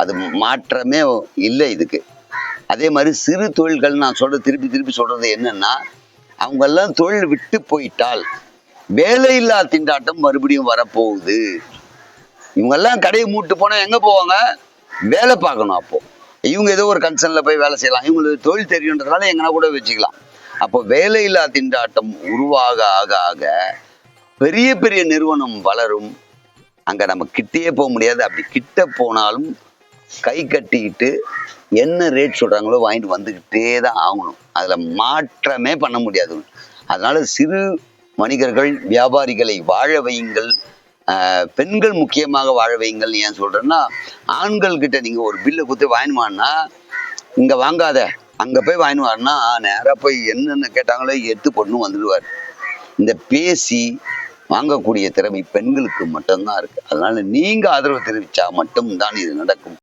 அது மாற்றமே இல்லை இதுக்கு. அதே மாதிரி சிறு தொழில்கள் நான் சொல்ற திருப்பி திருப்பி சொல்றது என்னன்னா அவங்கெல்லாம் தொழில் விட்டு போயிட்டால் வேலையில்லா திண்டாட்டம் மறுபடியும் வரப்போகுது. இவங்கெல்லாம் கடையை மூட்டு போனால் எங்கே போவாங்க? வேலை பார்க்கணும் அப்போ. இவங்க ஏதோ ஒரு கன்சர்ன்ல போய் வேலை செய்யலாம். இவங்களுக்கு தொழில் தெரியுன்றதுனால எங்கன்னா கூட வச்சுக்கலாம். அப்போ வேலையில்லா திண்டாட்டம் உருவாக ஆக ஆக பெரிய பெரிய நிறுவனம் வளரும். அங்கே நம்ம கிட்டேயே போக முடியாது. அப்படி கிட்ட போனாலும் கை கட்டிக்கிட்டு என்ன ரேட் சொல்றாங்களோ வாங்கிட்டு வந்துக்கிட்டே தான் ஆகணும். அதுல மாற்றமே பண்ண முடியாது. அதனால சிறு வணிகர்கள் வியாபாரிகளை வாழ வையுங்கள். ஆஹ் பெண்கள் முக்கியமாக வாழ வையுங்கள். ஏன் சொல்றேன்னா ஆண்கள் கிட்ட நீங்க ஒரு பில்லை கொடுத்து வாங்கினுவான்னா இங்க வாங்காத. அங்க போய் வாங்கினுவார்னா நேரா போய் என்னென்ன கேட்டாங்களோ எடுத்து பொண்ணு வந்துடுவார். இந்த பேசி வாங்கக்கூடிய திறமை பெண்களுக்கு மட்டும்தான் இருக்கு. அதனால நீங்க ஆதரவு தெரிவிச்சா மட்டும்தான் இது நடக்கும்.